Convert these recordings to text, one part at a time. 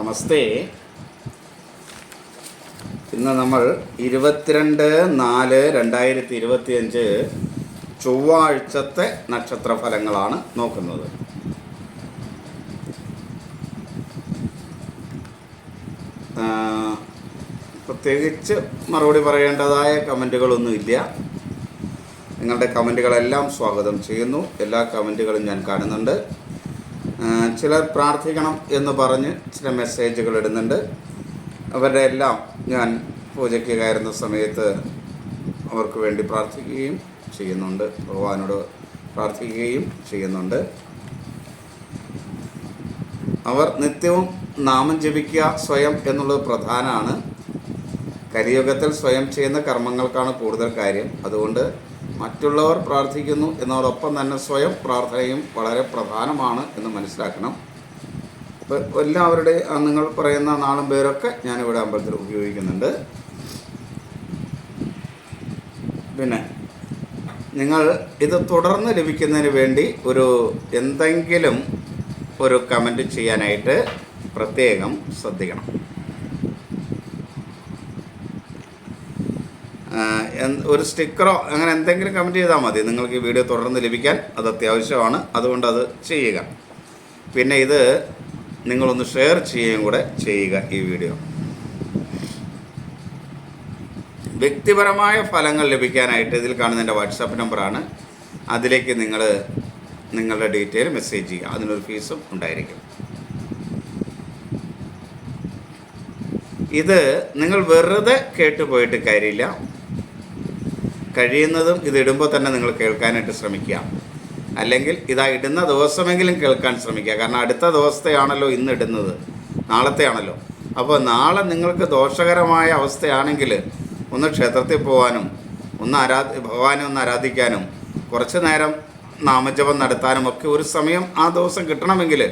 നമസ്തേ. ഇന്ന് നമ്മൾ ഇരുപത്തിരണ്ട് നാല് രണ്ടായിരത്തി ഇരുപത്തിയഞ്ച് ചൊവ്വാഴ്ചത്തെ നക്ഷത്ര ഫലങ്ങളാണ് നോക്കുന്നത് പ്രത്യേകിച്ച് മറുപടി പറയേണ്ടതായ കമന്റുകളൊന്നും ഇല്ല. നിങ്ങളുടെ കമന്റുകളെല്ലാം സ്വാഗതം ചെയ്യുന്നു. എല്ലാ കമന്റുകളും ഞാൻ കാണുന്നുണ്ട്. ചിലർ പ്രാർത്ഥിക്കണം എന്ന് പറഞ്ഞ് ചില മെസ്സേജുകൾ ഇടുന്നുണ്ട്. അവരുടെ എല്ലാം ഞാൻ പൂജയ്ക്ക് കയറുന്ന സമയത്ത് അവർക്ക് വേണ്ടി പ്രാർത്ഥിക്കുകയും ചെയ്യുന്നുണ്ട്. ഭഗവാനോട് പ്രാർത്ഥിക്കുകയും ചെയ്യുന്നുണ്ട്. അവർ നിത്യവും നാമം ജപിക്കുക സ്വയം എന്നുള്ളത് പ്രധാനമാണ് കരിയുഗത്തിൽ സ്വയം ചെയ്യുന്ന കർമ്മങ്ങൾക്കാണ് കൂടുതൽ കാര്യം. അതുകൊണ്ട് മറ്റുള്ളവർ പ്രാർത്ഥിക്കുന്നു എന്നതോടൊപ്പം തന്നെ സ്വയം പ്രാർത്ഥനയും വളരെ പ്രധാനമാണ് എന്ന് മനസ്സിലാക്കണം. അപ്പോൾ എല്ലാവരുടെ നിങ്ങൾ പറയുന്ന നാളും പേരൊക്കെ ഞാനിവിടെ അമ്പലത്തിൽ ഉപയോഗിക്കുന്നുണ്ട്. പിന്നെ നിങ്ങൾ ഇത് തുടർന്ന് ലഭിക്കുന്നതിന് വേണ്ടി ഒരു എന്തെങ്കിലും ഒരു കമന്റ് ചെയ്യാനായിട്ട് പ്രത്യേകം ശ്രദ്ധിക്കണം ആ, എന്ത്- ഒരു സ്റ്റിക്കറോ അങ്ങനെ എന്തെങ്കിലും കമന്റ് ചെയ്താൽ മതി. നിങ്ങൾക്ക് ഈ വീഡിയോ തുടർന്ന് ലഭിക്കാൻ അത് അത്യാവശ്യമാണ്. അതുകൊണ്ട് അത് ചെയ്യുക. പിന്നെ ഇത് നിങ്ങളൊന്ന് ഷെയർ ചെയ്യുകയും കൂടെ ചെയ്യുക ഈ വീഡിയോ വ്യക്തിപരമായ ഫലങ്ങൾ ലഭിക്കാനായിട്ട് ഇതിൽ കാണുന്ന എന്റെ വാട്സാപ്പ് നമ്പറാണ് അതിലേക്ക് നിങ്ങൾ നിങ്ങളുടെ ഡീറ്റെയിൽ മെസ്സേജ് ചെയ്യുക. അതിനൊരു ഫീസും ഉണ്ടായിരിക്കും. ഇത് നിങ്ങൾ വെറുതെ കേട്ട് പോയിട്ട് കാര്യമില്ല. കഴിയുന്നതും ഇത് ഇടുമ്പോൾ തന്നെ നിങ്ങൾ കേൾക്കാനായിട്ട് ശ്രമിക്കുക. അല്ലെങ്കിൽ ഇതാ ഇടുന്ന ദിവസമെങ്കിലും കേൾക്കാൻ ശ്രമിക്കുക. കാരണം അടുത്ത ദിവസത്തെയാണല്ലോ ഇന്ന് ഇടുന്നത്. നാളത്തെയാണല്ലോ. അപ്പോൾ നാളെ നിങ്ങൾക്ക് ദോഷകരമായ അവസ്ഥയാണെങ്കിൽ ഒന്ന് ക്ഷേത്രത്തിൽ പോകാനും ഒന്ന് ആരാ ഭഗവാനെ ഒന്ന് ആരാധിക്കാനും കുറച്ച് നേരം നാമജപം നടത്താനും ഒക്കെ ഒരു സമയം ആ ദിവസം കിട്ടണമെങ്കിൽ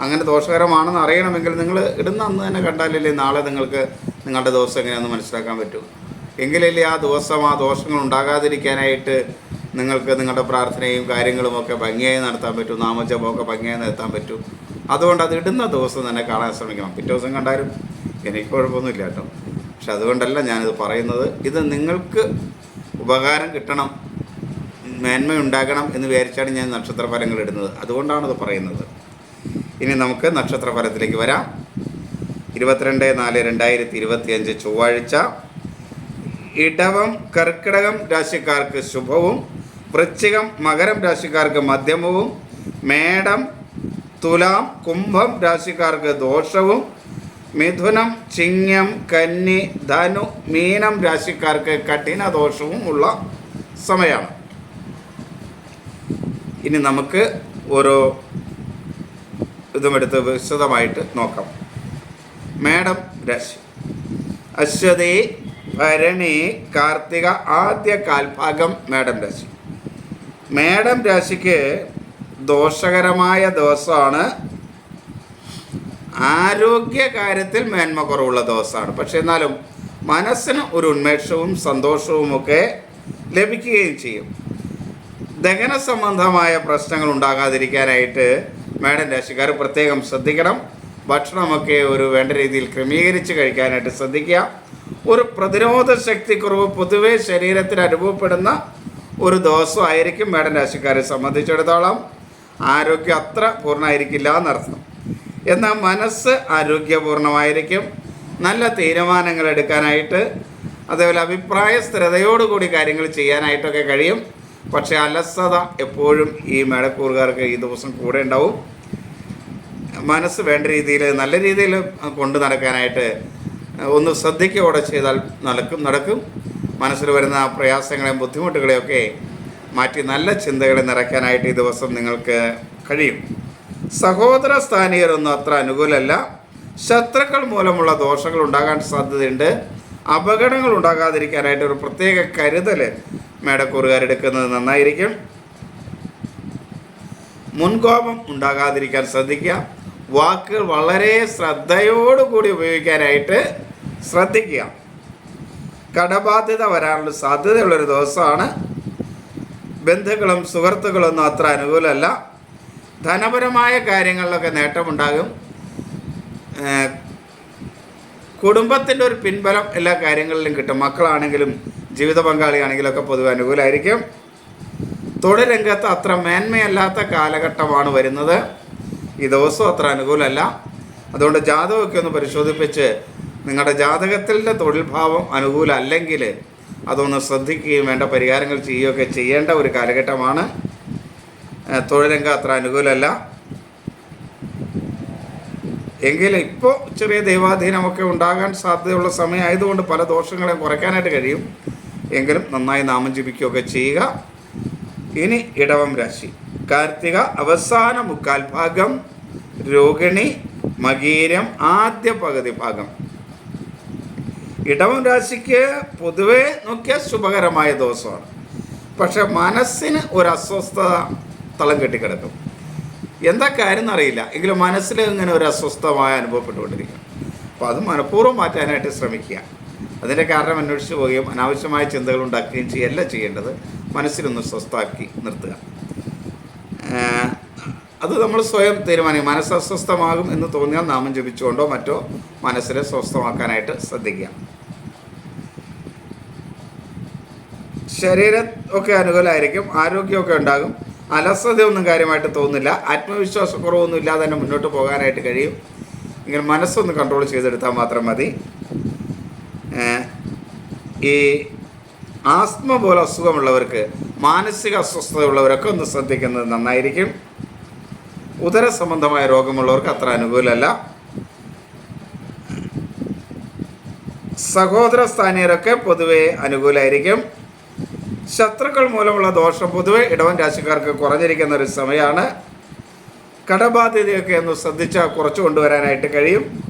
അങ്ങനെ ദോഷകരമാണെന്ന് അറിയണമെങ്കിൽ നിങ്ങൾ ഇടുന്ന അന്ന് തന്നെ കണ്ടാലല്ലേ നാളെ നിങ്ങൾക്ക് നിങ്ങളുടെ ദിവസം എങ്ങനെയാണെന്ന് മനസ്സിലാക്കാൻ പറ്റൂ. എങ്കിലല്ലേ ആ ദിവസം ആ ദോഷങ്ങൾ ഉണ്ടാകാതിരിക്കാനായിട്ട് നിങ്ങൾക്ക് നിങ്ങളുടെ പ്രാർത്ഥനയും കാര്യങ്ങളും ഒക്കെ ഭംഗിയായി നടത്താൻ പറ്റും നാമജപമൊക്കെ ഭംഗിയായി നടത്താൻ പറ്റും. അതുകൊണ്ട് അത് ഇടുന്ന ദിവസം തന്നെ കാണാൻ ശ്രമിക്കണം. പിറ്റേ ദിവസം കണ്ടാലും എനിക്ക് കുഴപ്പമൊന്നുമില്ല കേട്ടോ. പക്ഷെ അതുകൊണ്ടല്ല ഞാനിത് പറയുന്നത്. ഇത് നിങ്ങൾക്ക് ഉപകാരം കിട്ടണം മേന്മ ഉണ്ടാകണം എന്ന് വിചാരിച്ചാണ് ഞാൻ നക്ഷത്ര ഫലങ്ങൾ ഇടുന്നത് അതുകൊണ്ടാണത് പറയുന്നത്. ഇനി നമുക്ക് നക്ഷത്ര ഫലത്തിലേക്ക് വരാം. ഇരുപത്തിരണ്ട് നാല് രണ്ടായിരത്തി ഇരുപത്തിയഞ്ച് ചൊവ്വാഴ്ച ഇടവം കർക്കിടകം രാശിക്കാർക്ക് ശുഭവും വൃശ്ചികം മകരം രാശിക്കാർക്ക് മധ്യമവും മേടം തുലാം കുംഭം രാശിക്കാർക്ക് ദോഷവും മിഥുനം ചിങ്ങം കന്നി ധനു മീനം രാശിക്കാർക്ക് കഠിന ദോഷവും ഉള്ള സമയമാണ്. ഇനി നമുക്ക് ഓരോ ഇതുമെടുത്ത് വിശദമായിട്ട് നോക്കാം. മേടം രാശി. അശ്വതി ഭരണി കാർത്തിക ആദ്യ കാൽഭാഗം മേടം രാശി. മേടം രാശിക്ക് ദോഷകരമായ ദിവസമാണ്. ആരോഗ്യ കാര്യത്തിൽ മേന്മ കുറവുള്ള ദിവസമാണ്. പക്ഷെ എന്നാലും മനസ്സിന് ഒരു ഉന്മേഷവും സന്തോഷവും ഒക്കെ ലഭിക്കുകയും ചെയ്യും. ദഹന സംബന്ധമായ പ്രശ്നങ്ങൾ ഉണ്ടാകാതിരിക്കാനായിട്ട് മേഡം രാശിക്കാർ പ്രത്യേകം ശ്രദ്ധിക്കണം. ഭക്ഷണമൊക്കെ ഒരു വേണ്ട രീതിയിൽ ക്രമീകരിച്ച് കഴിക്കാനായിട്ട് ശ്രദ്ധിക്കുക. ഒരു പ്രതിരോധ ശക്തി കുറവ് പൊതുവെ ശരീരത്തിൽ അനുഭവപ്പെടുന്ന ഒരു ദിവസമായിരിക്കും മേഡം രാശിക്കാരെ സംബന്ധിച്ചിടത്തോളം. ആരോഗ്യം അത്ര പൂർണമായിരിക്കില്ല എന്നർത്ഥം. എന്നാൽ മനസ്സ് ആരോഗ്യപൂർണമായിരിക്കും നല്ല തീരുമാനങ്ങൾ എടുക്കാനായിട്ട് അതേപോലെ അഭിപ്രായ സ്ഥിരതയോടുകൂടി കാര്യങ്ങൾ ചെയ്യാനായിട്ടൊക്കെ കഴിയും. പക്ഷേ അലസത എപ്പോഴും ഈ മേടക്കൂറുകാർക്ക് ഈ ദിവസം കൂടെ ഉണ്ടാവും. മനസ്സ് വേണ്ട രീതിയിൽ നല്ല രീതിയിൽ കൊണ്ടു നടക്കാനായിട്ട് ഒന്ന് ശ്രദ്ധിക്കുകയോടെ ചെയ്താൽ നടക്കും നടക്കും. മനസ്സിൽ വരുന്ന പ്രയാസങ്ങളെയും ബുദ്ധിമുട്ടുകളെയൊക്കെ മാറ്റി നല്ല ചിന്തകളെ നിറയ്ക്കാനായിട്ട് ഈ ദിവസം നിങ്ങൾക്ക് കഴിയും. സഹോദര സ്ഥാനീയരൊന്നും അത്ര അനുകൂലമല്ല ശത്രുക്കൾ മൂലമുള്ള ദോഷങ്ങൾ ഉണ്ടാകാൻ സാധ്യതയുണ്ട്. അപകടങ്ങൾ ഉണ്ടാകാതിരിക്കാനായിട്ട് ഒരു പ്രത്യേക കരുതൽ മേടക്കൂറുകാർ എടുക്കുന്നത് നന്നായിരിക്കും. മുൻകോപം ഉണ്ടാകാതിരിക്കാൻ ശ്രദ്ധിക്കുക. വാക്കുകൾ വളരെ ശ്രദ്ധയോടുകൂടി ഉപയോഗിക്കാനായിട്ട് ശ്രദ്ധിക്കുക. കടബാധ്യത വരാനുള്ള സാധ്യതയുള്ളൊരു ദിവസമാണ്. ബന്ധുക്കളും സുഹൃത്തുക്കളൊന്നും അത്ര അനുകൂലമല്ല. ധനപരമായ കാര്യങ്ങളിലൊക്കെ നേട്ടമുണ്ടാകും. കുടുംബത്തിന്റെ ഒരു പിൻബലം എല്ലാ കാര്യങ്ങളിലും കിട്ടും. മക്കളാണെങ്കിലും ജീവിത പങ്കാളിയാണെങ്കിലും ഒക്കെ പൊതുവെ അനുകൂലമായിരിക്കും. തൊഴിൽ രംഗത്ത് അത്ര മേന്മയല്ലാത്ത കാലഘട്ടമാണ് വരുന്നത്. ഈ ദിവസം അത്ര അനുകൂലമല്ല. അതുകൊണ്ട് ജാതകമൊക്കെ ഒന്ന് പരിശോധിപ്പിച്ച് നിങ്ങളുടെ ജാതകത്തിന്റെ തൊഴിൽ ഭാവം അനുകൂലമല്ലെങ്കിൽ അതൊന്ന് ശ്രദ്ധിക്കുകയും വേണ്ട പരിഹാരങ്ങൾ ചെയ്യുകയൊക്കെ ചെയ്യേണ്ട ഒരു കാലഘട്ടമാണ്. തൊഴിൽ അത്ര അനുകൂലമല്ല. എങ്കിലും ഇപ്പോൾ ചെറിയ ദൈവാധീനമൊക്കെ ഉണ്ടാകാൻ സാധ്യതയുള്ള സമയമായതുകൊണ്ട് പല ദോഷങ്ങളെയും കുറയ്ക്കാനായിട്ട് കഴിയും. എങ്കിലും നന്നായി നാമം ജപിക്കുകയൊക്കെ ചെയ്യുക. ഇനി ഇടവം രാശി. കാർത്തിക അവസാന മുക്കാൽ ഭാഗം രോഹിണി മകീരം ആദ്യ പകുതി ഭാഗം. ഇടവം രാശിക്ക് പൊതുവെ നോക്കിയാൽ ശുഭകരമായ ദിവസമാണ്. പക്ഷെ മനസ്സിന് ഒരു അസ്വസ്ഥത തളം കെട്ടിക്കിടക്കും. എന്താ കാര്യം എന്നറിയില്ല. എങ്കിലും മനസ്സിൽ ഇങ്ങനെ ഒരു അസ്വസ്ഥമായ അനുഭവപ്പെട്ടുകൊണ്ടിരിക്കും. അപ്പോൾ അത് മനഃപൂർവം മാറ്റാനായിട്ട് ശ്രമിക്കുക. അതിന്റെ കാരണം അന്വേഷിച്ച് പോവുകയും അനാവശ്യമായ ചിന്തകൾ ഉണ്ടാക്കുകയും ചെയ്യല്ല ചെയ്യേണ്ടത് മനസ്സിലൊന്ന് സ്വസ്ഥാക്കി നിർത്തുക. അത് നമ്മൾ സ്വയം തീരുമാനിക്കും. മനസ്സ് അസ്വസ്ഥമാകും എന്ന് തോന്നിയാൽ നാമം ജപിച്ചുകൊണ്ടോ മറ്റോ മനസ്സിനെ സ്വസ്ഥമാക്കാനായിട്ട് ശ്രദ്ധിക്കുക. ശരീരം ഒക്കെ അനുകൂലമായിരിക്കും ആരോഗ്യമൊക്കെ ഉണ്ടാകും. അലസതയൊന്നും കാര്യമായിട്ട് തോന്നില്ല ആത്മവിശ്വാസക്കുറവൊന്നും ഇല്ലാതെ തന്നെ മുന്നോട്ട് പോകാനായിട്ട് കഴിയും. ഇങ്ങനെ മനസ്സൊന്ന് കൺട്രോൾ ചെയ്തെടുത്താൽ മാത്രം മതി. ഈ ആസ്മ പോലെ അസുഖമുള്ളവർക്ക് മാനസിക അസ്വസ്ഥതയുള്ളവരൊക്കെ ഒന്ന് ശ്രദ്ധിക്കുന്നത് നന്നായിരിക്കും. ഉദര സംബന്ധമായ രോഗമുള്ളവർക്ക് അത്ര അനുകൂലമല്ല. സഹോദര സ്ഥാനീയരൊക്കെ പൊതുവെ അനുകൂലമായിരിക്കും. ശത്രുക്കൾ മൂലമുള്ള ദോഷം പൊതുവെ ഇടവൻ രാശിക്കാർക്ക് കുറഞ്ഞിരിക്കുന്ന ഒരു സമയമാണ്. കടബാധ്യതയൊക്കെ ഒന്ന് ശ്രദ്ധിച്ചാൽ കുറച്ച് കൊണ്ടുവരാനായിട്ട് കഴിയും.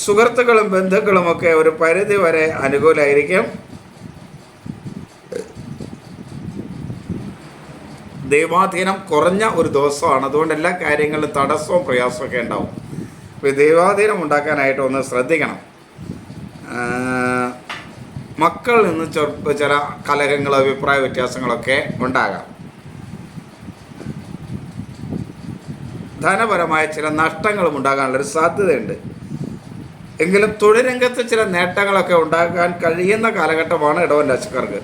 സുഹൃത്തുക്കളും ബന്ധുക്കളുമൊക്കെ ഒരു പരിധി വരെ അനുകൂലമായിരിക്കും ദൈവാധീനം കുറഞ്ഞ ഒരു ദിവസമാണ്. അതുകൊണ്ട് എല്ലാ കാര്യങ്ങളിലും തടസ്സവും പ്രയാസമൊക്കെ ഉണ്ടാവും. അപ്പോൾ ദൈവാധീനം ഉണ്ടാക്കാനായിട്ട് ഒന്ന് ശ്രദ്ധിക്കണം. മക്കളിൽ നിന്ന് ചെറുപ്പ ചില കലഹങ്ങളോ അഭിപ്രായ വ്യത്യാസങ്ങളൊക്കെ ഉണ്ടാകാം. ധനപരമായ ചില നഷ്ടങ്ങളും ഉണ്ടാകാനുള്ളൊരു സാധ്യതയുണ്ട്. എങ്കിലും തൊഴിൽ രംഗത്ത് ചില നേട്ടങ്ങളൊക്കെ ഉണ്ടാക്കാൻ കഴിയുന്ന കാലഘട്ടമാണ് ഇടവൻ രാശിക്കാർക്ക്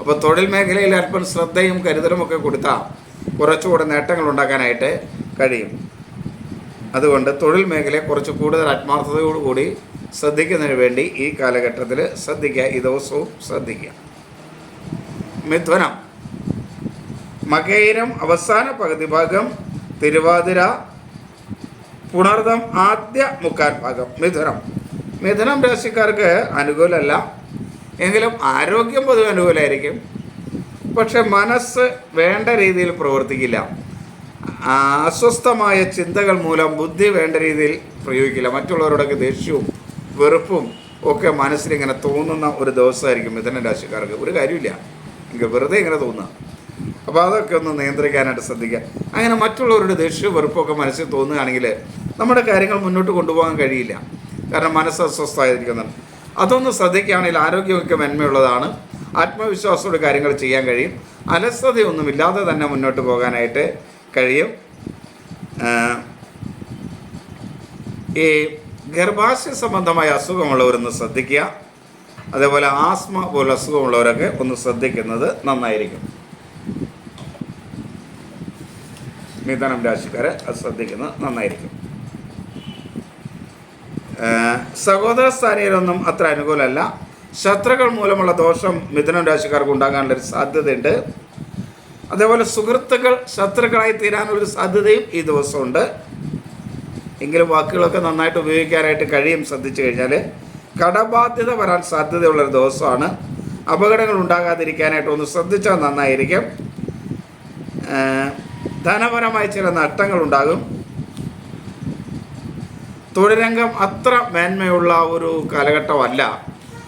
അപ്പോൾ തൊഴിൽ മേഖലയിൽ അല്പം ശ്രദ്ധയും കരുതലും ഒക്കെ കൊടുത്താൽ കുറച്ചുകൂടെ നേട്ടങ്ങൾ ഉണ്ടാക്കാനായിട്ട് കഴിയും. അതുകൊണ്ട് തൊഴിൽ മേഖലയെ കുറച്ച് കൂടുതൽ ആത്മാർത്ഥതയോടുകൂടി ശ്രദ്ധിക്കുന്നതിന് വേണ്ടി ഈ കാലഘട്ടത്തിൽ ശ്രദ്ധിക്കുക ഈ ദിവസവും ശ്രദ്ധിക്കുക. മിഥുനം. മകേരം അവസാന പകുതി ഭാഗം തിരുവാതിര പുണർദം ആദ്യ മുക്കാൽ ഭാഗം മിഥുനം. മിഥുനം രാശിക്കാർക്ക് അനുകൂലമല്ല. എങ്കിലും ആരോഗ്യം പൊതുവെ അനുകൂലമായിരിക്കും. പക്ഷെ മനസ്സ് വേണ്ട രീതിയിൽ പ്രവർത്തിക്കില്ല. അസ്വസ്ഥമായ ചിന്തകൾ മൂലം ബുദ്ധി വേണ്ട രീതിയിൽ പ്രയോഗിക്കില്ല. മറ്റുള്ളവരോടൊക്കെ ദേഷ്യവും വെറുപ്പും ഒക്കെ മനസ്സിലിങ്ങനെ തോന്നുന്ന ഒരു ദിവസമായിരിക്കും മിഥുന രാശിക്കാർക്ക്. ഒരു കാര്യമില്ല. എനിക്ക് വെറുതെ ഇങ്ങനെ തോന്നുക. അപ്പോൾ അതൊക്കെ ഒന്ന് നിയന്ത്രിക്കാനായിട്ട് ശ്രദ്ധിക്കുക. അങ്ങനെ മറ്റുള്ളവരുടെ ദേഷ്യവും വെറുപ്പൊക്കെ മനസ്സിൽ തോന്നുകയാണെങ്കിൽ നമ്മുടെ കാര്യങ്ങൾ മുന്നോട്ട് കൊണ്ടുപോകാൻ കഴിയില്ല. കാരണം മനസ്സ് അസ്വസ്ഥമായിരിക്കുന്നുണ്ട് അതൊന്ന് ശ്രദ്ധിക്കുകയാണെങ്കിൽ ആരോഗ്യമൊക്കെ മെന്മയുള്ളതാണ്. ആത്മവിശ്വാസത്തോടെ കാര്യങ്ങൾ ചെയ്യാൻ കഴിയും. അലസതയൊന്നുമില്ലാതെ തന്നെ മുന്നോട്ട് പോകാനായിട്ട് കഴിയും. ഈ ഗർഭാശയ സംബന്ധമായ അസുഖമുള്ളവരൊന്ന് ശ്രദ്ധിക്കുക. അതേപോലെ ആസ്മ പോലെ അസുഖമുള്ളവരൊക്കെ ഒന്ന് ശ്രദ്ധിക്കുന്നത് നന്നായിരിക്കും. മിഥനം രാശിക്കാരെ അത് ശ്രദ്ധിക്കുന്നത് നന്നായിരിക്കും. സഹോദര സ്ഥാനീയരൊന്നും അത്ര അനുകൂലമല്ല. ശത്രുക്കൾ മൂലമുള്ള ദോഷം മിഥുനം രാശിക്കാർക്ക് ഉണ്ടാകാനുള്ള ഒരു സാധ്യതയുണ്ട്. അതേപോലെ സുഹൃത്തുക്കൾ ശത്രുക്കളായി തീരാനുള്ളൊരു സാധ്യതയും ഈ ദിവസമുണ്ട്. എങ്കിലും വാക്കുകളൊക്കെ നന്നായിട്ട് ഉപയോഗിക്കാനായിട്ട് കഴിയും ശ്രദ്ധിച്ചു കഴിഞ്ഞാൽ കടബാധ്യത വരാൻ സാധ്യതയുള്ളൊരു ദിവസമാണ്. അപകടങ്ങൾ ഉണ്ടാകാതിരിക്കാനായിട്ട് ഒന്ന് ശ്രദ്ധിച്ചാൽ നന്നായിരിക്കും. ധനപരമായ ചില നഷ്ടങ്ങളുണ്ടാകും. തൊഴിൽ രംഗം അത്ര മേന്മയുള്ള ഒരു കാലഘട്ടമല്ല.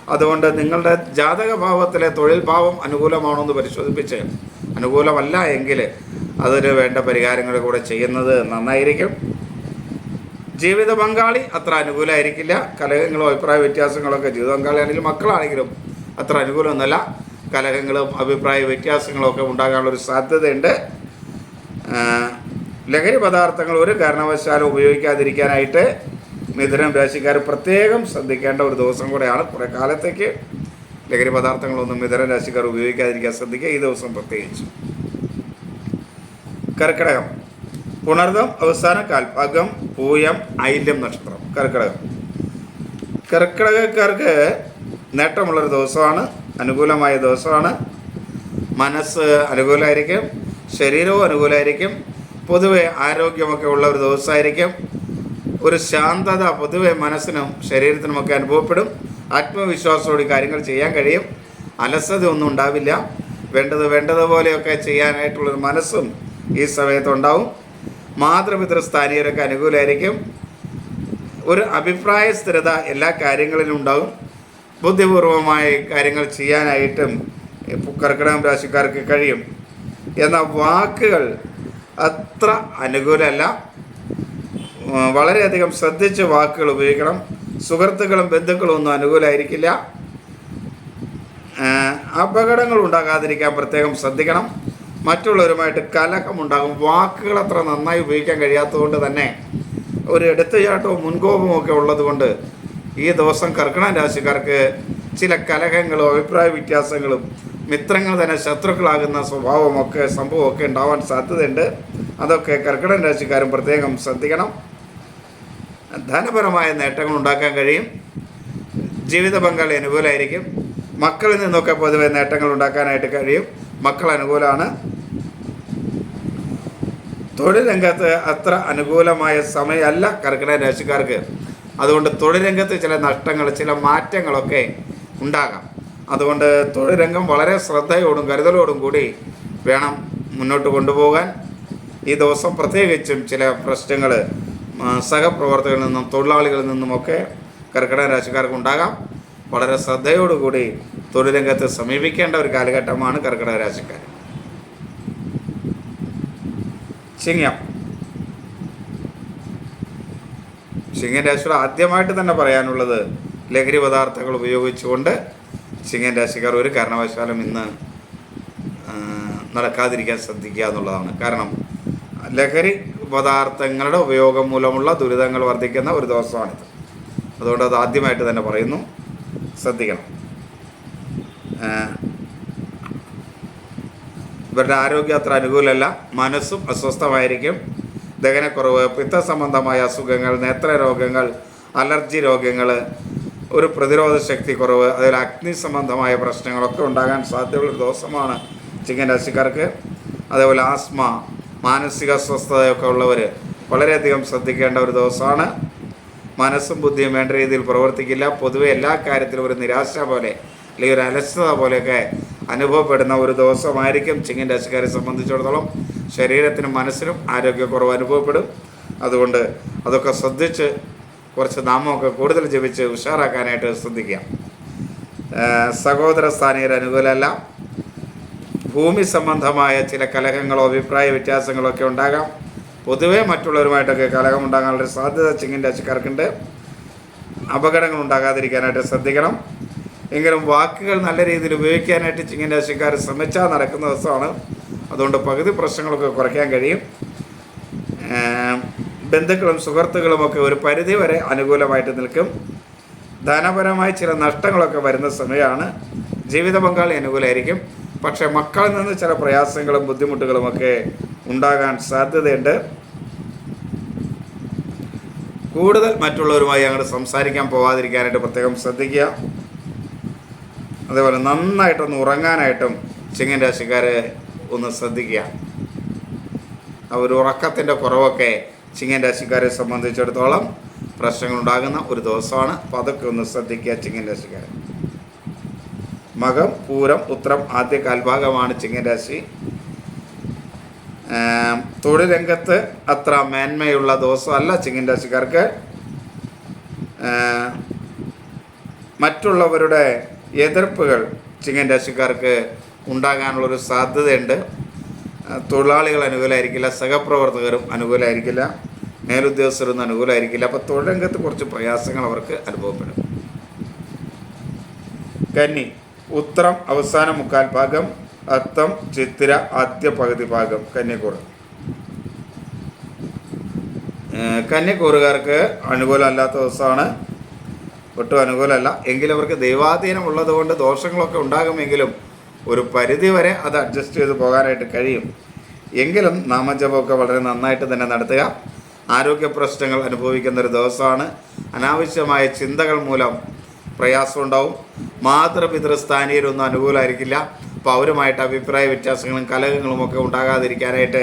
അതുകൊണ്ട് നിങ്ങളുടെ ജാതക ഭാവത്തിലെ തൊഴിൽ ഭാവം അനുകൂലമാണോ എന്ന് പരിശോധിപ്പിച്ച് അനുകൂലമല്ല എങ്കിൽ അതിന് വേണ്ട പരിഹാരങ്ങൾ കൂടെ ചെയ്യുന്നത് നന്നായിരിക്കും. ജീവിത പങ്കാളി അത്ര അനുകൂലമായിരിക്കില്ല കലഹങ്ങളും അഭിപ്രായ വ്യത്യാസങ്ങളൊക്കെ ജീവിത പങ്കാളിയാണെങ്കിലും മക്കളാണെങ്കിലും അത്ര അനുകൂലമൊന്നുമല്ല. കലഹങ്ങളും അഭിപ്രായ വ്യത്യാസങ്ങളും ഒക്കെ ഉണ്ടാകാനുള്ളൊരു സാധ്യതയുണ്ട്. ലഹരി പദാർത്ഥങ്ങൾ ഒരു കാരണവശാലും ഉപയോഗിക്കാതിരിക്കാനായിട്ട് മിഥുനം രാശിക്കാർ പ്രത്യേകം ശ്രദ്ധിക്കേണ്ട ഒരു ദിവസം കൂടെയാണ്. കുറേ കാലത്തേക്ക് ലഹരി പദാർത്ഥങ്ങളൊന്നും മിഥുനം രാശിക്കാർ ഉപയോഗിക്കാതിരിക്കാൻ ശ്രദ്ധിക്കുക. ഈ ദിവസം പ്രത്യേകിച്ച്. കർക്കിടകം. പുണർദം അവസാന കാൽപാകം പൂയം ഐല്യം നക്ഷത്രം. കർക്കിടകം. കർക്കിടകക്കാർക്ക് നേട്ടമുള്ളൊരു ദിവസമാണ്. അനുകൂലമായ ദിവസമാണ്. മനസ്സ് അനുകൂലമായിരിക്കും ശരീരവും അനുകൂലമായിരിക്കും പൊതുവെ ആരോഗ്യമൊക്കെ ഉള്ള ഒരു ദിവസമായിരിക്കും. ഒരു ശാന്തത പൊതുവെ മനസ്സിനും ശരീരത്തിനുമൊക്കെ അനുഭവപ്പെടും. ആത്മവിശ്വാസത്തോടെ കാര്യങ്ങൾ ചെയ്യാൻ കഴിയും. അലസത ഒന്നും ഉണ്ടാവില്ല. വേണ്ടത് വേണ്ടതുപോലെയൊക്കെ ചെയ്യാനായിട്ടുള്ളൊരു മനസ്സും ഈ സമയത്ത് ഉണ്ടാവും. മാതൃപിതൃ സ്ഥാനീയരൊക്കെ അനുകൂലമായിരിക്കും ഒരു അഭിപ്രായ സ്ഥിരത എല്ലാ കാര്യങ്ങളിലും ഉണ്ടാവും. ബുദ്ധിപൂർവമായ കാര്യങ്ങൾ ചെയ്യാനായിട്ടും കർക്കിടകം രാശിക്കാർക്ക് കഴിയും. എന്നാൽ വാക്കുകൾ അത്ര അനുകൂലമല്ല. വളരെയധികം ശ്രദ്ധിച്ച് വാക്കുകൾ ഉപയോഗിക്കണം. സുഹൃത്തുക്കളും ബന്ധുക്കളും ഒന്നും അനുകൂലമായിരിക്കില്ല അപകടങ്ങൾ ഉണ്ടാകാതിരിക്കാൻ പ്രത്യേകം ശ്രദ്ധിക്കണം. മറ്റുള്ളവരുമായിട്ട് കലഹമുണ്ടാകും. വാക്കുകൾ അത്ര നന്നായി ഉപയോഗിക്കാൻ കഴിയാത്തതുകൊണ്ട് തന്നെ ഒരു എടുത്തുചാട്ടവും മുൻകോപവും ഒക്കെ ഉള്ളതുകൊണ്ട് ഈ ദിവസം കർക്കിടക രാശിക്കാർക്ക് ചില കലഹങ്ങളും അഭിപ്രായ വ്യത്യാസങ്ങളും മിത്രങ്ങൾ തന്നെ ശത്രുക്കളാകുന്ന സ്വഭാവമൊക്കെ സംഭവമൊക്കെ ഉണ്ടാവാൻ സാധ്യതയുണ്ട്. അതൊക്കെ കർക്കിടക രാശിക്കാരും പ്രത്യേകം ശ്രദ്ധിക്കണം. ധനപരമായ നേട്ടങ്ങൾ ഉണ്ടാക്കാൻ കഴിയും. ജീവിത പങ്കാളി അനുകൂലമായിരിക്കും മക്കളിൽ നിന്നൊക്കെ പൊതുവെ നേട്ടങ്ങൾ ഉണ്ടാക്കാനായിട്ട് കഴിയും. മക്കൾ അനുകൂലമാണ് തൊഴിൽ രംഗത്ത് അത്ര അനുകൂലമായ സമയമല്ല കർക്കിടക രാശിക്കാർക്ക്. അതുകൊണ്ട് തൊഴിൽ രംഗത്ത് ചില നഷ്ടങ്ങൾ ചില മാറ്റങ്ങളൊക്കെ ഉണ്ടാകാം. അതുകൊണ്ട് തൊഴിൽ രംഗം വളരെ ശ്രദ്ധയോടും കരുതലോടും കൂടി വേണം മുന്നോട്ട് കൊണ്ടുപോകാൻ. ഈ ദിവസം പ്രത്യേകിച്ചും ചില പ്രശ്നങ്ങൾ സഹപ്രവർത്തകരിൽ നിന്നും തൊഴിലാളികളിൽ നിന്നുമൊക്കെ കർക്കിടക രാശിക്കാർക്ക് ഉണ്ടാകാം. വളരെ ശ്രദ്ധയോടുകൂടി തൊഴിൽ സമീപിക്കേണ്ട ഒരു കാലഘട്ടമാണ് കർക്കിടക രാശിക്കാർ. ചിങ്ങം. ചിങ്ങൻ രാശിയുടെ ആദ്യമായിട്ട് തന്നെ പറയാനുള്ളത് ലഹരി പദാർത്ഥങ്ങൾ ഉപയോഗിച്ചുകൊണ്ട് ചിങ്ങൻ രാശിക്കാർ ഒരു കാരണവശാലും ഇന്ന് നടക്കാതിരിക്കാൻ ശ്രദ്ധിക്കുക എന്നുള്ളതാണ്. കാരണം ലഹരി പദാർത്ഥങ്ങളുടെ ഉപയോഗം മൂലമുള്ള ദുരിതങ്ങൾ വർദ്ധിക്കുന്ന ഒരു ദിവസമാണിത്. അതുകൊണ്ട് അത് ആദ്യമായിട്ട് തന്നെ പറയുന്നു. ശ്രദ്ധിക്കണം. ഇവരുടെ ആരോഗ്യം അത്ര അനുകൂലമല്ല. മനസ്സും അസ്വസ്ഥമായിരിക്കും. ദഹനക്കുറവ് പിത്ത സംബന്ധമായ അസുഖങ്ങൾ നേത്രരോഗങ്ങൾ അലർജി രോഗങ്ങൾ ഒരു പ്രതിരോധ ശക്തി കുറവ് അതിൽ അഗ്നി സംബന്ധമായ പ്രശ്നങ്ങളൊക്കെ ഉണ്ടാകാൻ സാധ്യതയുള്ള ദിവസമാണ് ചിങ്ങൻ രാശിക്കാർക്ക്. അതേപോലെ ആസ്മ മാനസിക അസ്വസ്ഥതയൊക്കെ ഉള്ളവർ വളരെയധികം ശ്രദ്ധിക്കേണ്ട ഒരു ദിവസമാണ്. മനസ്സും ബുദ്ധിയും വേണ്ട രീതിയിൽ പ്രവർത്തിക്കില്ല. പൊതുവെ എല്ലാ കാര്യത്തിലും ഒരു നിരാശ പോലെ അല്ലെങ്കിൽ ഒരു അലസത പോലെയൊക്കെ അനുഭവപ്പെടുന്ന ഒരു ദിവസമായിരിക്കും ചിങ്ങൻ രാശിക്കാരെ സംബന്ധിച്ചിടത്തോളം. ശരീരത്തിനും മനസ്സിനും ആരോഗ്യക്കുറവ് അനുഭവപ്പെടും. അതുകൊണ്ട് അതൊക്കെ ശ്രദ്ധിച്ച് കുറച്ച് നാമമൊക്കെ കൂടുതൽ ജപിച്ച് ഉഷാറാക്കാനായിട്ട് ശ്രദ്ധിക്കുക ഏഹ് സഹോദര സ്ഥാനീയർ അനുകൂലമല്ല. ഭൂമി സംബന്ധമായ ചില കലഹങ്ങളോ അഭിപ്രായ വ്യത്യാസങ്ങളോ ഒക്കെ ഉണ്ടാകാം. പൊതുവേ മറ്റുള്ളവരുമായിട്ടൊക്കെ കലഹം ഉണ്ടാകാനുള്ള സാധ്യത ചിങ്ങൻ രാശിക്കാർക്കുണ്ട് അപകടങ്ങൾ ഉണ്ടാകാതിരിക്കാനായിട്ട് ശ്രദ്ധിക്കണം. എങ്കിലും വാക്കുകൾ നല്ല രീതിയിൽ ഉപയോഗിക്കാനായിട്ട് ചിങ്ങൻ രാശിക്കാർ ശ്രമിച്ചാൽ നടക്കുന്ന ദിവസമാണ്. അതുകൊണ്ട് പകുതി പ്രശ്നങ്ങളൊക്കെ കുറയ്ക്കാൻ കഴിയും. ബന്ധുക്കളും സുഹൃത്തുക്കളുമൊക്കെ ഒരു പരിധി വരെ അനുകൂലമായിട്ട് നിൽക്കും. ധനപരമായി ചില നഷ്ടങ്ങളൊക്കെ വരുന്ന സമയമാണ്. ജീവിത പങ്കാളി അനുകൂലമായിരിക്കും. പക്ഷേ മക്കളിൽ നിന്ന് ചില പ്രയാസങ്ങളും ബുദ്ധിമുട്ടുകളുമൊക്കെ ഉണ്ടാകാൻ സാധ്യതയുണ്ട്. കൂടുതൽ മറ്റുള്ളവരുമായി അങ്ങോട്ട് സംസാരിക്കാൻ പോവാതിരിക്കാനായിട്ട് പ്രത്യേകം ശ്രദ്ധിക്കുക. അതേപോലെ നന്നായിട്ടൊന്ന് ഉറങ്ങാനായിട്ടും ചിങ്ങൻ രാശിക്കാരെ ഒന്ന് ശ്രദ്ധിക്കുക. ആ ഒരു ഉറക്കത്തിന്റെ കുറവൊക്കെ ചിങ്ങൻ രാശിക്കാരെ സംബന്ധിച്ചിടത്തോളം പ്രശ്നങ്ങളുണ്ടാകുന്ന ഒരു ദിവസമാണ്. അപ്പോൾ അതൊക്കെ ഒന്ന് ശ്രദ്ധിക്കുക ചിങ്ങൻ രാശിക്കാർ മകം പൂരം ഉത്രം ആദ്യ കാൽഭാഗമാണ് ചിങ്ങരാശി തൊഴിലംഗത്ത് അത്ര മേന്മയുള്ള ദിവസമല്ല ചിങ്ങൻ രാശിക്കാർക്ക്. മറ്റുള്ളവരുടെ എതിർപ്പുകൾ ചിങ്ങൻ രാശിക്കാർക്ക് ഉണ്ടാകാനുള്ളൊരു സാധ്യതയുണ്ട്. തൊഴിലാളികൾ അനുകൂലമായിരിക്കില്ല സഹപ്രവർത്തകരും അനുകൂലമായിരിക്കില്ല മേലുദ്യോഗസ്ഥരൊന്നും അനുകൂലമായിരിക്കില്ല അപ്പോൾ തൊഴിൽ രംഗത്ത് കുറച്ച് പ്രയാസങ്ങൾ അവർക്ക് അനുഭവപ്പെടും. കന്നി ഉത്രം അവസാന മുക്കാൽ ഭാഗം അത്തം ചിത്തിര ആദ്യ പകുതി ഭാഗം കന്യക്കൂട് ഏഹ് കന്യക്കൂറുകാർക്ക് അനുകൂലമല്ലാത്ത ദിവസമാണ്. ഒട്ടും അനുകൂലമല്ല. എങ്കിലും അവർക്ക് ദൈവാധീനം ഉള്ളതുകൊണ്ട് ദോഷങ്ങളൊക്കെ ഉണ്ടാകുമെങ്കിലും ഒരു പരിധി വരെ അത് അഡ്ജസ്റ്റ് ചെയ്ത് പോകാനായിട്ട് കഴിയും. എങ്കിലും നാമജപമൊക്കെ വളരെ നന്നായിട്ട് തന്നെ നടത്തുക. ആരോഗ്യ പ്രശ്നങ്ങൾ അനുഭവിക്കുന്ന ഒരു ദിവസമാണ്. അനാവശ്യമായ ചിന്തകൾ മൂലം പ്രയാസം ഉണ്ടാവും മാതൃപിതൃ സ്ഥാനീയരൊന്നും അനുകൂലമായിരിക്കില്ല അപ്പോൾ അവരുമായിട്ട് അഭിപ്രായ വ്യത്യാസങ്ങളും കലഹങ്ങളും ഒക്കെ ഉണ്ടാകാതിരിക്കാനായിട്ട്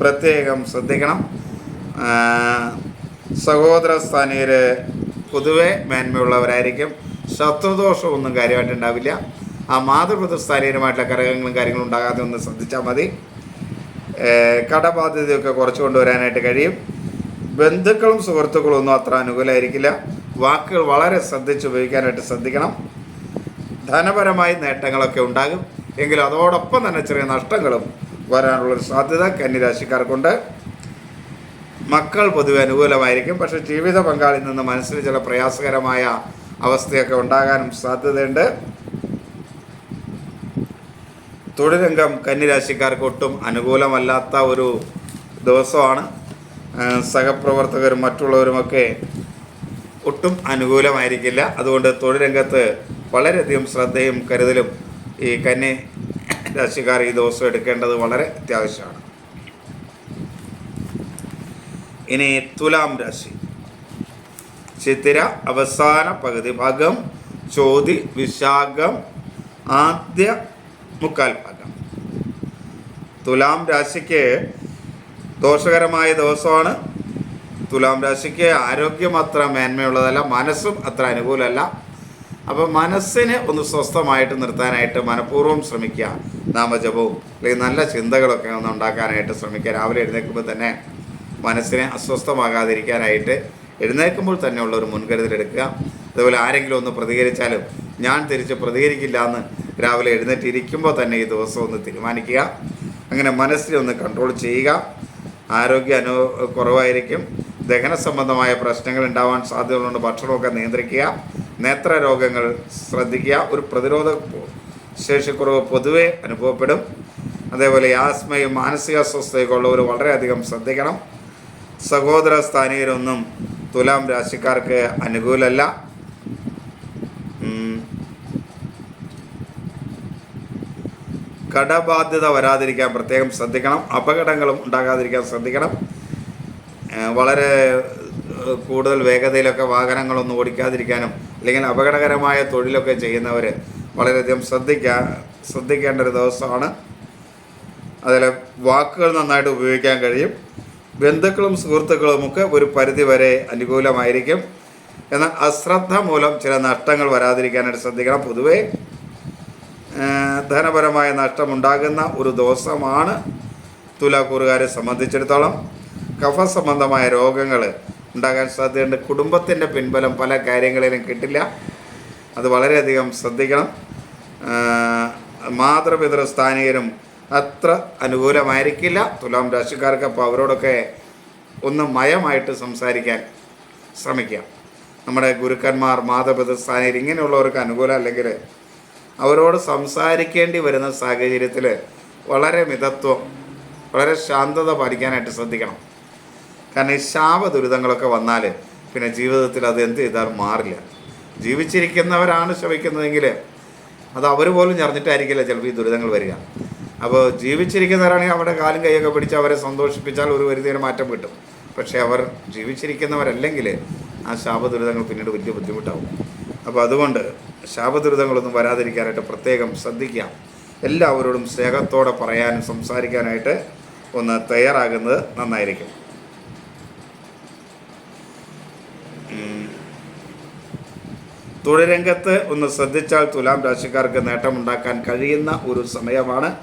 പ്രത്യേകം ശ്രദ്ധിക്കണം. സഹോദര സ്ഥാനീയർ പൊതുവെ മേന്മയുള്ളവരായിരിക്കും. ശത്രുദോഷമൊന്നും കാര്യമായിട്ട് ഉണ്ടാവില്ല. ആ മാതൃപിതൃ സ്ഥാനീയരുമായിട്ടുള്ള കലഹങ്ങളും കാര്യങ്ങളും ഉണ്ടാകാതെ ഒന്ന് ശ്രദ്ധിച്ചാൽ മതി. കടബാധ്യതയൊക്കെ കുറച്ച് കൊണ്ടുവരാനായിട്ട് കഴിയും. ബന്ധുക്കളും സുഹൃത്തുക്കളും ഒന്നും അത്ര അനുകൂലമായിരിക്കില്ല വാക്കുകൾ വളരെ ശ്രദ്ധിച്ച് ഉപയോഗിക്കാനായിട്ട് ശ്രദ്ധിക്കണം. ധനപരമായി നേട്ടങ്ങളൊക്കെ ഉണ്ടാകും. എങ്കിലും അതോടൊപ്പം തന്നെ ചെറിയ നഷ്ടങ്ങളും വരാനുള്ളൊരു സാധ്യത കന്നിരാശിക്കാർക്കുണ്ട്. മക്കൾ പൊതുവെ അനുകൂലമായിരിക്കും. പക്ഷേ ജീവിത പങ്കാളിൽ നിന്ന് മനസ്സിൽ ചില പ്രയാസകരമായ അവസ്ഥയൊക്കെ ഉണ്ടാകാനും സാധ്യതയുണ്ട്. തൊഴിലംഗം കന്നിരാശിക്കാർക്ക് ഒട്ടും അനുകൂലമല്ലാത്ത ഒരു ദിവസമാണ്. സഹപ്രവർത്തകരും മറ്റുള്ളവരുമൊക്കെ ഒട്ടും അനുകൂലമായിരിക്കില്ല. അതുകൊണ്ട് തൊഴിൽ രംഗത്ത് വളരെയധികം ശ്രദ്ധയും കരുതലും ഈ കന്നി രാശിക്കാർ ഈ ദിവസം എടുക്കേണ്ടത് വളരെ അത്യാവശ്യമാണ്. ഇനി തുലാം രാശി. ചിത്തിര അവസാന പകുതി ഭാഗം ചോതി വിശാഖം ആദ്യ മുക്കാൽ ഭാഗം. തുലാം രാശിക്ക് ദോഷകരമായ ദിവസമാണ്. തുലാം രാശിക്ക് ആരോഗ്യം അത്ര മേന്മയുള്ളതല്ല മനസ്സും അത്ര അനുകൂലമല്ല. അപ്പോൾ മനസ്സിനെ ഒന്ന് സ്വസ്ഥമായിട്ട് നിർത്താനായിട്ട് മനഃപൂർവം ശ്രമിക്കുക. നാമജപവും അല്ലെങ്കിൽ നല്ല ചിന്തകളൊക്കെ ഒന്ന് ഉണ്ടാക്കാനായിട്ട് ശ്രമിക്കുക. രാവിലെ എഴുന്നേൽക്കുമ്പോൾ തന്നെ മനസ്സിനെ അസ്വസ്ഥമാകാതിരിക്കാനായിട്ട് എഴുന്നേൽക്കുമ്പോൾ തന്നെ ഉള്ള ഒരു മുൻകരുതൽ എടുക്കുക. അതുപോലെ ആരെങ്കിലും ഒന്ന് പ്രതികരിച്ചാലും ഞാൻ തിരിച്ച് പ്രതികരിക്കില്ല എന്ന് രാവിലെ എഴുന്നേറ്റിരിക്കുമ്പോൾ തന്നെ ഈ ദിവസം ഒന്ന് തീരുമാനിക്കുക. അങ്ങനെ മനസ്സിനെ ഒന്ന് കൺട്രോൾ ചെയ്യുക. ആരോഗ്യ അനു കുറവായിരിക്കും. ദഹന സംബന്ധമായ പ്രശ്നങ്ങൾ ഉണ്ടാവാൻ സാധ്യതകളുണ്ട്. ഭക്ഷണമൊക്കെ നിയന്ത്രിക്കുക. നേത്ര രോഗങ്ങൾ ശ്രദ്ധിക്കുക. ഒരു പ്രതിരോധ ശേഷിക്കുറവ് പൊതുവെ അനുഭവപ്പെടും. അതേപോലെ ആസ്മയും മാനസിക അസ്വസ്ഥയൊക്കെ ഉള്ളവർ വളരെയധികം ശ്രദ്ധിക്കണം. സഹോദര സ്ഥാനീയരൊന്നും തുലാം രാശിക്കാർക്ക് അനുകൂലമല്ല കടബാധ്യത വരാതിരിക്കാൻ പ്രത്യേകം ശ്രദ്ധിക്കണം. അപകടങ്ങളും ഉണ്ടാകാതിരിക്കാൻ ശ്രദ്ധിക്കണം. വളരെ കൂടുതൽ വേഗതയിലൊക്കെ വാഹനങ്ങളൊന്നും ഓടിക്കാതിരിക്കാനും അല്ലെങ്കിൽ അപകടകരമായ തൊഴിലൊക്കെ ചെയ്യുന്നവർ വളരെയധികം ശ്രദ്ധിക്കാൻ ശ്രദ്ധിക്കേണ്ട ഒരു ദിവസമാണ്. അതിൽ വാക്കുകൾ നന്നായിട്ട് ഉപയോഗിക്കാൻ കഴിയും. ബന്ധുക്കളും സുഹൃത്തുക്കളുമൊക്കെ ഒരു പരിധിവരെ അനുകൂലമായിരിക്കും. എന്നാൽ അശ്രദ്ധ മൂലം ചില നഷ്ടങ്ങൾ വരാതിരിക്കാനായിട്ട് ശ്രദ്ധിക്കണം. പൊതുവേ ധനപരമായ നഷ്ടമുണ്ടാകുന്ന ഒരു ദിവസമാണ് തുലാക്കൂറുകാരെ സംബന്ധിച്ചിടത്തോളം. കഫ സംബന്ധമായ രോഗങ്ങൾ ഉണ്ടാകാൻ സാധ്യതയുണ്ട്. കുടുംബത്തിന്റെ പിൻബലം പല കാര്യങ്ങളിലും കിട്ടില്ല. അത് വളരെയധികം ശ്രദ്ധിക്കണം. മാതൃപിതൃ സ്ഥാനീയരും അത്ര അനുകൂലമായിരിക്കില്ല. തുലാം രാശിക്കാർക്ക് അപ്പോൾ അവരോടൊക്കെ ഒന്ന് മയമായിട്ട് സംസാരിക്കാൻ ശ്രമിക്കുക നമ്മുടെ ഗുരുക്കന്മാർ മാതപിതൃ സ്ഥാനീയർ ഇങ്ങനെയുള്ളവർക്ക് അനുകൂലം അല്ലെങ്കിൽ അവരോട് സംസാരിക്കേണ്ടി വരുന്ന സാഹചര്യത്തിൽ വളരെ മിതത്വം വളരെ ശാന്തത പാലിക്കാനായിട്ട് ശ്രദ്ധിക്കണം. കാരണം ഈ ശാപ ദുരിതങ്ങളൊക്കെ വന്നാൽ പിന്നെ ജീവിതത്തിൽ അത് എന്ത് ചെയ്താലും മാറില്ല. ജീവിച്ചിരിക്കുന്നവരാണ് ശ്രമിക്കുന്നതെങ്കിൽ അത് അവർ പോലും ഞറിഞ്ഞിട്ടായിരിക്കില്ല ചിലപ്പോൾ ഈ ദുരിതങ്ങൾ വരിക. അപ്പോൾ ജീവിച്ചിരിക്കുന്നവരാണെങ്കിൽ അവരുടെ കാലും കൈയൊക്കെ പിടിച്ച് അവരെ സന്തോഷിപ്പിച്ചാൽ ഒരു പരിധിയിൽ മാറ്റം കിട്ടും. പക്ഷേ അവർ ജീവിച്ചിരിക്കുന്നവരല്ലെങ്കിൽ ആ ശാപദുരിതങ്ങൾ പിന്നീട് വലിയ ബുദ്ധിമുട്ടാവും. അപ്പോൾ അതുകൊണ്ട് ശാപദുരിതങ്ങളൊന്നും വരാതിരിക്കാനായിട്ട് പ്രത്യേകം ശ്രദ്ധിക്കാം എല്ലാവരോടും സ്നേഹത്തോടെ പറയാനും സംസാരിക്കാനായിട്ട് ഒന്ന് തയ്യാറാകുന്നത് നന്നായിരിക്കും. തൊഴിൽ രംഗത്ത് ഒന്ന് ശ്രദ്ധിച്ചാൽ തുലാം രാശിക്കാർക്ക് നേട്ടമുണ്ടാക്കാൻ കഴിയുന്ന ഒരു സമയമാണ്.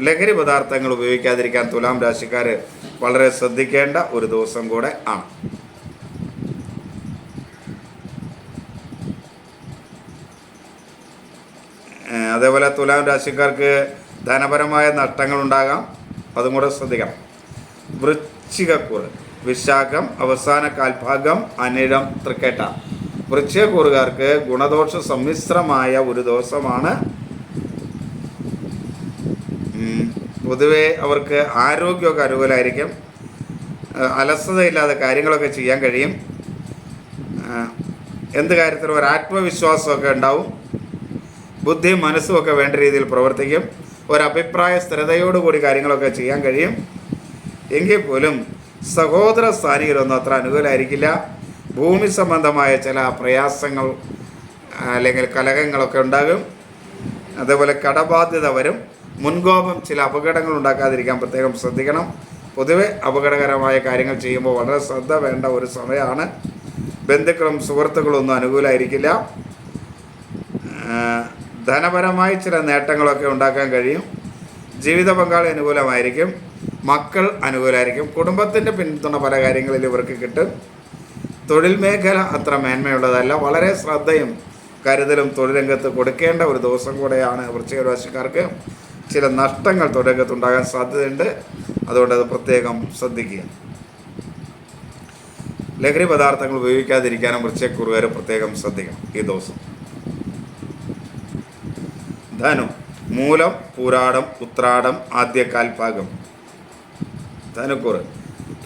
ലഹരി പദാർത്ഥങ്ങൾ ഉപയോഗിക്കാതിരിക്കാൻ തുലാം രാശിക്കാർ വളരെ ശ്രദ്ധിക്കേണ്ട ഒരു ദിവസം കൂടെ ആണ്. അതേപോലെ തുലാം രാശിക്കാർക്ക് ധനപരമായ നഷ്ടങ്ങൾ ഉണ്ടാകാം അതും കൂടെ ശ്രദ്ധിക്കണം. വൃശ്ചികക്കൂറ്. വിശാഖം അവസാന കാൽഭാഗം അനിഴം തൃക്കേട്ട. വൃക്ഷകൂറുകാർക്ക് ഗുണദോഷ സമ്മിശ്രമായ ഒരു ദോഷമാണ് പൊതുവെ അവർക്ക് ആരോഗ്യമൊക്കെ അനുകൂലമായിരിക്കും അലസതയില്ലാതെ കാര്യങ്ങളൊക്കെ ചെയ്യാൻ കഴിയും. എന്ത് കാര്യത്തിലും ഒരു ആത്മവിശ്വാസമൊക്കെ ഉണ്ടാവും. ബുദ്ധിയും മനസ്സും ഒക്കെ വേണ്ട രീതിയിൽ പ്രവർത്തിക്കും. ഒരഭിപ്രായ സ്ഥിരതയോടുകൂടി കാര്യങ്ങളൊക്കെ ചെയ്യാൻ കഴിയും. എങ്കിൽ പോലും സഹോദര സ്ഥാനികരൊന്നും അത്ര അനുകൂലമായിരിക്കില്ല ഭൂമി സംബന്ധമായ ചില പ്രയാസങ്ങൾ അല്ലെങ്കിൽ കലഹങ്ങളൊക്കെ ഉണ്ടാകും. അതേപോലെ കടബാധ്യത വരും. മുൻകോപം ചില അപകടങ്ങൾ ഉണ്ടാക്കാതിരിക്കാൻ പ്രത്യേകം ശ്രദ്ധിക്കണം. പൊതുവെ അപകടകരമായ കാര്യങ്ങൾ ചെയ്യുമ്പോൾ വളരെ ശ്രദ്ധ വേണ്ട ഒരു സമയമാണ്. ബന്ധുക്കളും സുഹൃത്തുക്കളും ഒന്നും അനുകൂലമായിരിക്കില്ല ധനപരമായി ചില നേട്ടങ്ങളൊക്കെ ഉണ്ടാക്കാൻ കഴിയും. ജീവിത പങ്കാളി അനുകൂലമായിരിക്കും. മക്കൾ അനുകൂലമായിരിക്കും കുടുംബത്തിന്റെ പിന്തുണ പല കാര്യങ്ങളിൽ ഇവർക്ക് കിട്ടും. തൊഴിൽ മേഖല അത്ര മേന്മയുള്ളതല്ല. വളരെ ശ്രദ്ധയും കരുതലും തൊഴിൽ രംഗത്ത് കൊടുക്കേണ്ട ഒരു ദിവസം കൂടെയാണ് വൃശ്ചിക രാശിക്കാർക്ക് ചില നഷ്ടങ്ങൾ തൊഴിൽ രംഗത്ത് ഉണ്ടാകാൻ സാധ്യതയുണ്ട്. അതുകൊണ്ട് അത് പ്രത്യേകം ശ്രദ്ധിക്കുക. ലഹരി പദാർത്ഥങ്ങൾ ഉപയോഗിക്കാതിരിക്കാനും വൃശ്ചിക്കുറുകാർ പ്രത്യേകം ശ്രദ്ധിക്കണം ഈ ദിവസം. ധനു മൂലം പൂരാടം ഉത്രാടം ആദ്യ കാൽഭാഗം ധനുക്കൂറ്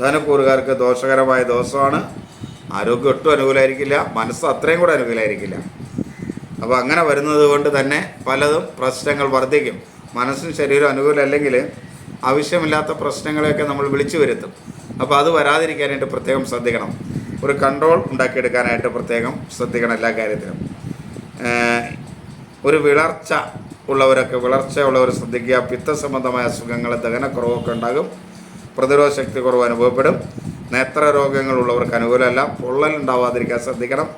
ധനുക്കൂറുകാർക്ക് ദോഷകരമായ ദിവസമാണ്. ആരോഗ്യം ഒട്ടും അനുകൂലമായിരിക്കില്ല. മനസ്സ് അത്രയും കൂടെ അനുകൂലമായിരിക്കില്ല. അപ്പോൾ അങ്ങനെ വരുന്നത് കൊണ്ട് തന്നെ പലതും പ്രശ്നങ്ങൾ വർദ്ധിക്കും. മനസ്സും ശരീരവും അനുകൂലമല്ലെങ്കിൽ ആവശ്യമില്ലാത്ത പ്രശ്നങ്ങളെയൊക്കെ നമ്മൾ വിളിച്ചു വരുത്തും. അപ്പോൾ അത് വരാതിരിക്കാനായിട്ട് പ്രത്യേകം ശ്രദ്ധിക്കണം. ഒരു കൺട്രോൾ ഉണ്ടാക്കിയെടുക്കാനായിട്ട് പ്രത്യേകം ശ്രദ്ധിക്കണം എല്ലാ കാര്യത്തിലും. ഒരു വിളർച്ച ഉള്ളവരൊക്കെ വിളർച്ച ഉള്ളവർ ശ്രദ്ധിക്കുക. പിത്ത സംബന്ധമായ അസുഖങ്ങൾ ദഹനക്കുറവൊക്കെ ഉണ്ടാകും. പ്രതിരോധ ശക്തി കുറവ് അനുഭവപ്പെടും. നേത്ര രോഗങ്ങളുള്ളവർക്ക് അനുകൂലമല്ല. പൊള്ളൽ ഉണ്ടാവാതിരിക്കാൻ ശ്രദ്ധിക്കണം.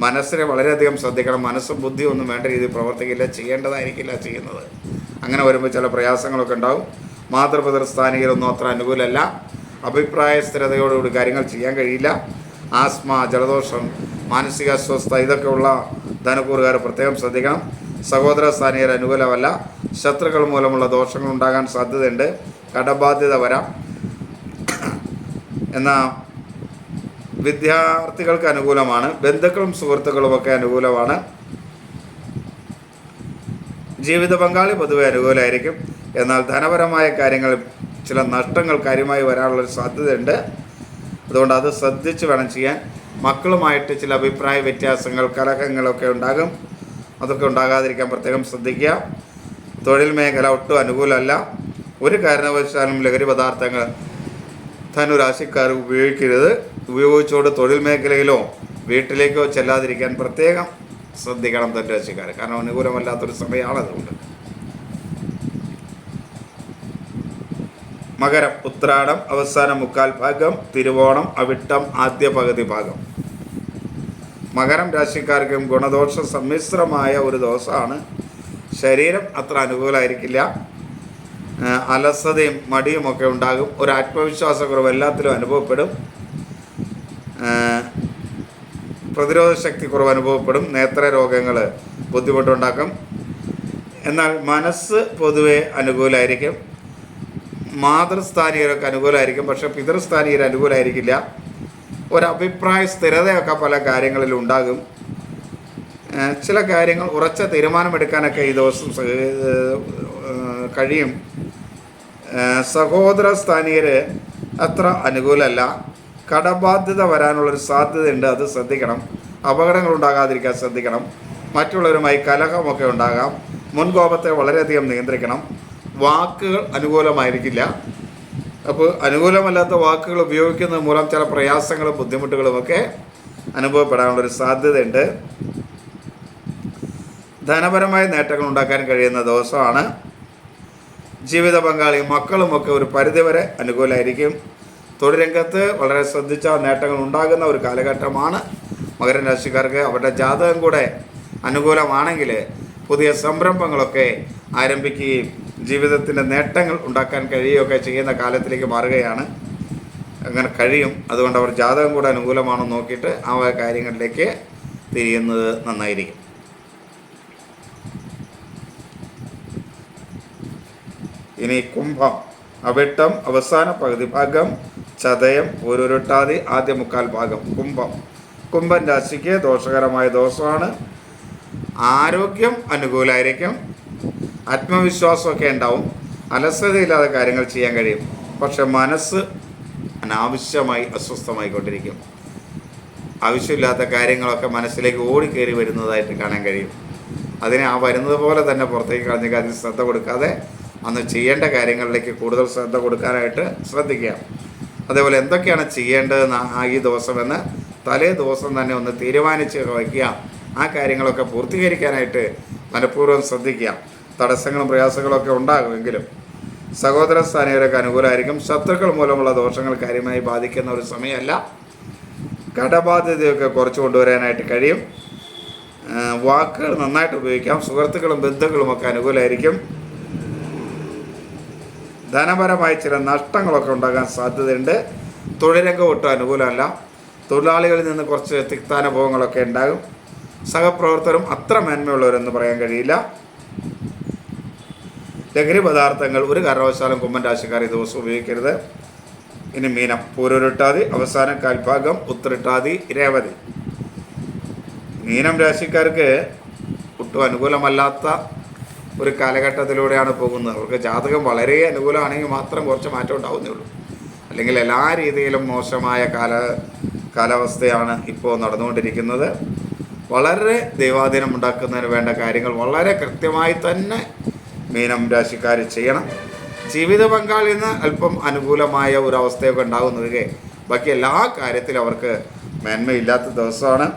മനസ്സിനെ വളരെയധികം ശ്രദ്ധിക്കണം. മനസ്സും ബുദ്ധിയും ഒന്നും വേണ്ട രീതിയിൽ പ്രവർത്തിക്കില്ല. ചെയ്യേണ്ടതായിരിക്കില്ല ചെയ്യുന്നത്. അങ്ങനെ വരുമ്പോൾ ചില പ്രയാസങ്ങളൊക്കെ ഉണ്ടാവും. മാതൃപിതൃ സ്ഥാനികരൊന്നും അത്ര അനുകൂലമല്ല. അഭിപ്രായ സ്ഥിരതയോടുകൂടി കാര്യങ്ങൾ ചെയ്യാൻ കഴിയില്ല. ആസ്മ ജലദോഷം മാനസിക അസ്വസ്ഥ ഇതൊക്കെയുള്ള ധനക്കൂറുകാർ പ്രത്യേകം ശ്രദ്ധിക്കണം. സഹോദര സ്ഥാനീയർ അനുകൂലമല്ല. ശത്രുക്കൾ മൂലമുള്ള ദോഷങ്ങൾ ഉണ്ടാകാൻ സാധ്യതയുണ്ട്. കടബാധ്യത വരാം. എന്നാൽ വിദ്യാർത്ഥികൾക്ക് അനുകൂലമാണ് ബന്ധുക്കളും സുഹൃത്തുക്കളുമൊക്കെ അനുകൂലമാണ്. ജീവിത പങ്കാളി പൊതുവെ അനുകൂലമായിരിക്കും എന്നാൽ ധനപരമായ കാര്യങ്ങൾ ചില നഷ്ടങ്ങൾ കാര്യമായി വരാനുള്ളൊരു സാധ്യതയുണ്ട്. അതുകൊണ്ട് അത് ശ്രദ്ധിച്ച് വേണം ചെയ്യാൻ. മക്കളുമായിട്ട് ചില അഭിപ്രായ വ്യത്യാസങ്ങൾ കലഹങ്ങളൊക്കെ ഉണ്ടാകും. അതൊക്കെ ഉണ്ടാകാതിരിക്കാൻ പ്രത്യേകം ശ്രദ്ധിക്കുക. തൊഴിൽ മേഖല ഒട്ടും അനുകൂലമല്ല. ഒരു കാരണവശാലും ലഹരി പദാർത്ഥങ്ങൾ ധനുരാശിക്കാർ ഉപയോഗിക്കരുത്. ഉപയോഗിച്ചുകൊണ്ട് തൊഴിൽ മേഖലയിലോ വീട്ടിലേക്കോ ചെല്ലാതിരിക്കാൻ പ്രത്യേകം ശ്രദ്ധിക്കണം ധനുരാശിക്കാർ. കാരണം അനുകൂലമല്ലാത്തൊരു സമയമാണ് അതുകൊണ്ട്. മകരം ഉത്രാടം അവസാന മുക്കാൽ ഭാഗം തിരുവോണം അവിട്ടം ആദ്യ പകുതി ഭാഗം. മകരം രാശിക്കാർക്കും ഗുണദോഷ സമ്മിശ്രമായ ഒരു ദോഷമാണ്. ശരീരം അത്ര അനുകൂലമായിരിക്കില്ല അലസതയും മടിയുമൊക്കെ ഉണ്ടാകും. ഒരു ആത്മവിശ്വാസക്കുറവ് എല്ലാത്തിലും അനുഭവപ്പെടും. പ്രതിരോധ ശക്തി കുറവ് അനുഭവപ്പെടും. നേത്ര രോഗങ്ങൾ ബുദ്ധിമുട്ടുണ്ടാക്കും. എന്നാൽ മനസ്സ് പൊതുവെ അനുകൂലമായിരിക്കും മാതൃസ്ഥാനീയരൊക്കെ അനുകൂലമായിരിക്കും പക്ഷെ പിതൃസ്ഥാനീയർ അനുകൂലമായിരിക്കില്ല ഒരഭിപ്രായ സ്ഥിരതയൊക്കെ പല കാര്യങ്ങളിലും ഉണ്ടാകും. ചില കാര്യങ്ങൾ ഉറച്ച തീരുമാനമെടുക്കാനൊക്കെ ഈ ദിവസം കഴിയും. സഹോദര സ്ഥാനീയർ അത്ര അനുകൂലമല്ല. കടബാധ്യത വരാനുള്ളൊരു സാധ്യതയുണ്ട് അത് ശ്രദ്ധിക്കണം. അപകടങ്ങൾ ഉണ്ടാകാതിരിക്കാൻ ശ്രദ്ധിക്കണം. മറ്റുള്ളവരുമായി കലഹമൊക്കെ ഉണ്ടാകാം. മുൻകോപത്തെ വളരെയധികം നിയന്ത്രിക്കണം. വാക്കുകൾ അനുകൂലമായിരിക്കില്ല. അപ്പോൾ അനുകൂലമല്ലാത്ത വാക്കുകൾ ഉപയോഗിക്കുന്നത് മൂലം ചില പ്രയാസങ്ങളും ബുദ്ധിമുട്ടുകളുമൊക്കെ അനുഭവപ്പെടാനുള്ളൊരു സാധ്യതയുണ്ട്. ധനപരമായ നേട്ടങ്ങൾ ഉണ്ടാക്കാൻ കഴിയുന്ന ദിവസമാണ് ജീവിത പങ്കാളി മക്കളുമൊക്കെ ഒരു പരിധിവരെ അനുകൂലമായിരിക്കും തൊഴിൽ രംഗത്ത് വളരെ ശ്രദ്ധിച്ച നേട്ടങ്ങൾ ഉണ്ടാകുന്ന ഒരു കാലഘട്ടമാണ് മകരൻ രാശിക്കാർക്ക്. അവരുടെ ജാതകം കൂടെ അനുകൂലമാണെങ്കിൽ പുതിയ സംരംഭങ്ങളൊക്കെ ആരംഭിക്കുകയും ജീവിതത്തിന്റെ നേട്ടങ്ങൾ ഉണ്ടാക്കാൻ കഴിയുകയൊക്കെ ചെയ്യുന്ന കാലത്തിലേക്ക് മാറുകയാണ്. അങ്ങനെ കഴിയും. അതുകൊണ്ട് അവർ ജാതകം കൂടെ അനുകൂലമാണെന്ന് നോക്കിയിട്ട് ആ കാര്യങ്ങളിലേക്ക് തിരിയുന്നത് നന്നായിരിക്കും. ഇനി കുംഭം. അവിട്ടം അവസാന പകുതി ഭാഗം ചതയം ഓരോരുട്ടാതി ആദ്യ മുക്കാൽ ഭാഗം കുംഭം. കുംഭൻ രാശിക്ക് ദോഷകരമായ ദോഷമാണ്. ആരോഗ്യം അനുകൂലമായിരിക്കും ആത്മവിശ്വാസമൊക്കെ ഉണ്ടാവും. അലസതയില്ലാതെ കാര്യങ്ങൾ ചെയ്യാൻ കഴിയും. പക്ഷെ മനസ്സ് അനാവശ്യമായി അസ്വസ്ഥമായിക്കൊണ്ടിരിക്കും. ആവശ്യമില്ലാത്ത കാര്യങ്ങളൊക്കെ മനസ്സിലേക്ക് ഓടിക്കേറി വരുന്നതായിട്ട് കാണാൻ കഴിയും. അതിനെ ആ വരുന്നത് പോലെ തന്നെ പുറത്തേക്ക് കളഞ്ഞേക്ക് അതിൽ ശ്രദ്ധ കൊടുക്കാതെ അന്ന് ചെയ്യേണ്ട കാര്യങ്ങളിലേക്ക് കൂടുതൽ ശ്രദ്ധ കൊടുക്കാനായിട്ട് ശ്രദ്ധിക്കുക. അതേപോലെ എന്തൊക്കെയാണ് ചെയ്യേണ്ടതെന്ന് ആ ഈ ദിവസമെന്ന് തലേ ദിവസം തന്നെ ഒന്ന് തീരുമാനിച്ച് വയ്ക്കുക. ആ കാര്യങ്ങളൊക്കെ പൂർത്തീകരിക്കാനായിട്ട് മനഃപൂർവം ശ്രദ്ധിക്കുക. തടസ്സങ്ങളും പ്രയാസങ്ങളൊക്കെ ഉണ്ടാകുമെങ്കിലും സഹോദര സ്ഥാനീയരൊക്കെ അനുകൂലമായിരിക്കും ശത്രുക്കൾ മൂലമുള്ള ദോഷങ്ങൾ കാര്യമായി ബാധിക്കുന്ന ഒരു സമയമല്ല. കടബാധ്യതയൊക്കെ കുറച്ച് കൊണ്ടുവരാനായിട്ട് കഴിയും. വാക്കുകൾ നന്നായിട്ട് ഉപയോഗിക്കാം. സുഹൃത്തുക്കളും ബന്ധുക്കളുമൊക്കെ അനുകൂലമായിരിക്കും ധനപരമായി ചില നഷ്ടങ്ങളൊക്കെ ഉണ്ടാകാൻ സാധ്യതയുണ്ട്. തൊഴിലംഗം ഒട്ടും അനുകൂലമല്ല. തൊഴിലാളികളിൽ നിന്ന് കുറച്ച് തിക്താനുഭവങ്ങളൊക്കെ ഉണ്ടാകും. സഹപ്രവർത്തകരും അത്ര മേന്മയുള്ളവരെന്ന് പറയാൻ കഴിയില്ല. ലഹരി പദാർത്ഥങ്ങൾ ഒരു കാരണവശാലും കുമ്മൻ രാശിക്കാർ ഈ ദിവസം ഉപയോഗിക്കരുത്. ഇനി മീനം പൂരൊരുട്ടാതി അവസാനം കാൽഭാഗം ഉത്തരട്ടാതി രേവതി. മീനം രാശിക്കാർക്ക് ഒട്ടും അനുകൂലമല്ലാത്ത ഒരു കാലഘട്ടത്തിലൂടെയാണ് പോകുന്നത്. അവർക്ക് ജാതകം വളരെ അനുകൂലമാണെങ്കിൽ മാത്രം കുറച്ച് മാറ്റം ഉണ്ടാവുന്നേ ഉള്ളൂ. അല്ലെങ്കിൽ എല്ലാ രീതിയിലും മോശമായ കാല കാലാവസ്ഥയാണ് ഇപ്പോൾ നടന്നുകൊണ്ടിരിക്കുന്നത്. വളരെ ദൈവാധീനം ഉണ്ടാക്കുന്നതിന് വേണ്ട കാര്യങ്ങൾ വളരെ കൃത്യമായി തന്നെ മീനം രാശിക്കാർ ചെയ്യണം. ജീവിത പങ്കാളിയിൽ നിന്ന് അല്പം അനുകൂലമായ ഒരു അവസ്ഥയൊക്കെ ഉണ്ടാകുന്നതൊക്കെ ബാക്കി എല്ലാ കാര്യത്തിലും അവർക്ക് മേന്മയില്ലാത്ത ദിവസമാണ്.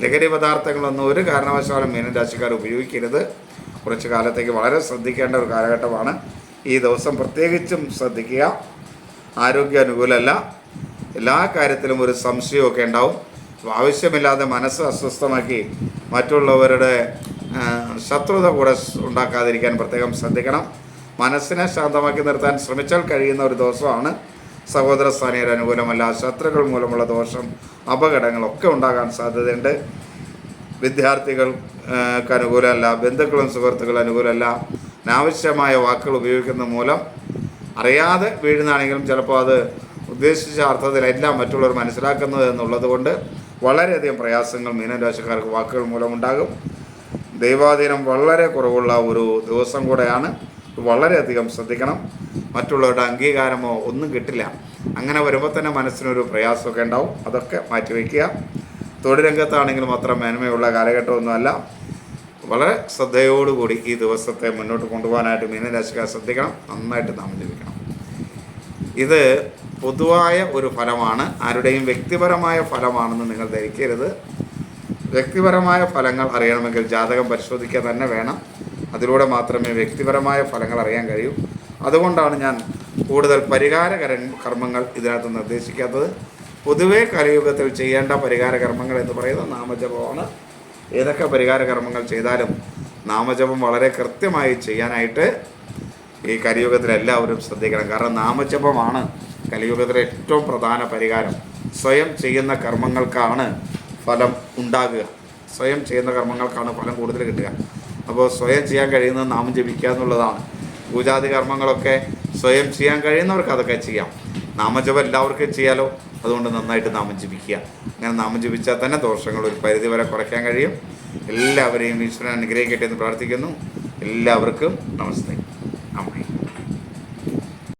ലഹരി പദാർത്ഥങ്ങളൊന്നും ഒരു കാരണവശാലും മീനം രാശിക്കാർ ഉപയോഗിക്കരുത്. കുറച്ച് കാലത്തേക്ക് വളരെ ശ്രദ്ധിക്കേണ്ട ഒരു കാലഘട്ടമാണ്. ഈ ദിവസം പ്രത്യേകിച്ചും ശ്രദ്ധിക്കുക. ആരോഗ്യ അനുകൂലമല്ല. എല്ലാ കാര്യത്തിലും ഒരു സംശയമൊക്കെ ഉണ്ടാവും. ആവശ്യമില്ലാതെ മനസ്സ് അസ്വസ്ഥമാക്കി മറ്റുള്ളവരുടെ ശത്രുത കൂടെ ഉണ്ടാക്കാതിരിക്കാൻ പ്രത്യേകം ശ്രദ്ധിക്കണം. മനസ്സിനെ ശാന്തമാക്കി നിർത്താൻ ശ്രമിച്ചാൽ കഴിയുന്ന ഒരു ദിവസമാണ്. സഹോദര സ്ഥാനീയർ അനുകൂലമല്ല. ശത്രുക്കൾ മൂലമുള്ള ദോഷം അപകടങ്ങളൊക്കെ ഉണ്ടാകാൻ സാധ്യതയുണ്ട്. വിദ്യാർത്ഥികൾക്ക് അനുകൂലമല്ല ബന്ധുക്കളും സുഹൃത്തുക്കളും അനുകൂലമല്ല അനാവശ്യമായ വാക്കുകൾ ഉപയോഗിക്കുന്ന മൂലം അറിയാതെ വീഴുന്നതാണെങ്കിലും ചിലപ്പോൾ അത് ഉദ്ദേശിച്ച അർത്ഥത്തിലല്ല മറ്റുള്ളവർ മനസ്സിലാക്കുന്നത് എന്നുള്ളത് കൊണ്ട് വളരെയധികം പ്രയാസങ്ങൾ മീനരാശിക്കാർക്ക് വാക്കുകൾ മൂലമുണ്ടാകും. ദൈവാധീനം വളരെ കുറവുള്ള ഒരു ദിവസം കൂടെയാണ് വളരെയധികം ശ്രദ്ധിക്കണം. മറ്റുള്ളവരുടെ അംഗീകാരമോ ഒന്നും കിട്ടില്ല. അങ്ങനെ വരുമ്പോൾ തന്നെ മനസ്സിനൊരു പ്രയാസമൊക്കെ ഉണ്ടാവും. അതൊക്കെ മാറ്റിവെക്കുക. തൊഴിൽ രംഗത്താണെങ്കിലും അത്ര മേന്മയുള്ള കാലഘട്ടമൊന്നുമല്ല. വളരെ ശ്രദ്ധയോടുകൂടി ഈ ദിവസത്തെ മുന്നോട്ട് കൊണ്ടുപോകാനായിട്ട് മീനരാശിക്കാർ ശ്രദ്ധിക്കണം. നന്നായിട്ട് നാമം ജപിക്കണം. ഇത് പൊതുവായ ഒരു ഫലമാണ്. ആരുടെയും വ്യക്തിപരമായ ഫലമാണെന്ന് നിങ്ങൾ ധരിക്കരുത്. വ്യക്തിപരമായ ഫലങ്ങൾ അറിയണമെങ്കിൽ ജാതകം പരിശോധിക്കുക തന്നെ വേണം. അതിലൂടെ മാത്രമേ വ്യക്തിപരമായ ഫലങ്ങൾ അറിയാൻ കഴിയൂ. അതുകൊണ്ടാണ് ഞാൻ കൂടുതൽ പരിഹാര കർമ്മങ്ങൾ ഇതിനകത്ത് നിർദ്ദേശിക്കാത്തത്. പൊതുവേ കലിയുഗത്തിൽ ചെയ്യേണ്ട പരിഹാര കർമ്മങ്ങൾ എന്ന് പറയുന്നത് നാമജപമാണ്. ഏതൊക്കെ പരിഹാര കർമ്മങ്ങൾ ചെയ്താലും നാമജപം വളരെ കൃത്യമായി ചെയ്യാനായിട്ട് ഈ കലിയുഗത്തിൽ എല്ലാവരും ശ്രദ്ധിക്കണം. കാരണം നാമജപമാണ് കലിയുഗത്തിലെ ഏറ്റവും പ്രധാന പരിഹാരം. സ്വയം ചെയ്യുന്ന കർമ്മങ്ങൾക്കാണ് ഫലം ഉണ്ടാകുക. സ്വയം ചെയ്യുന്ന കർമ്മങ്ങൾക്കാണ് ഫലം കൂടുതൽ കിട്ടുക. അപ്പോൾ സ്വയം ചെയ്യാൻ കഴിയുന്നത് നാമം ജപിക്കുക എന്നുള്ളതാണ്. പൂജാതി കർമ്മങ്ങളൊക്കെ സ്വയം ചെയ്യാൻ കഴിയുന്നവർക്ക് അതൊക്കെ ചെയ്യാം. നാമജപം എല്ലാവർക്കും ചെയ്യാലോ? അതുകൊണ്ട് നന്നായിട്ട് നാമം ജപിക്കുക. അങ്ങനെ നാമം ജപിച്ചാൽ തന്നെ ദോഷങ്ങൾ ഒരു പരിധി വരെ കുറയ്ക്കാൻ കഴിയും. എല്ലാവരെയും ഈശ്വരൻ അനുഗ്രഹിക്കട്ടെ എന്ന് പ്രാർത്ഥിക്കുന്നു. എല്ലാവർക്കും നമസ്തേ. അമ്മേ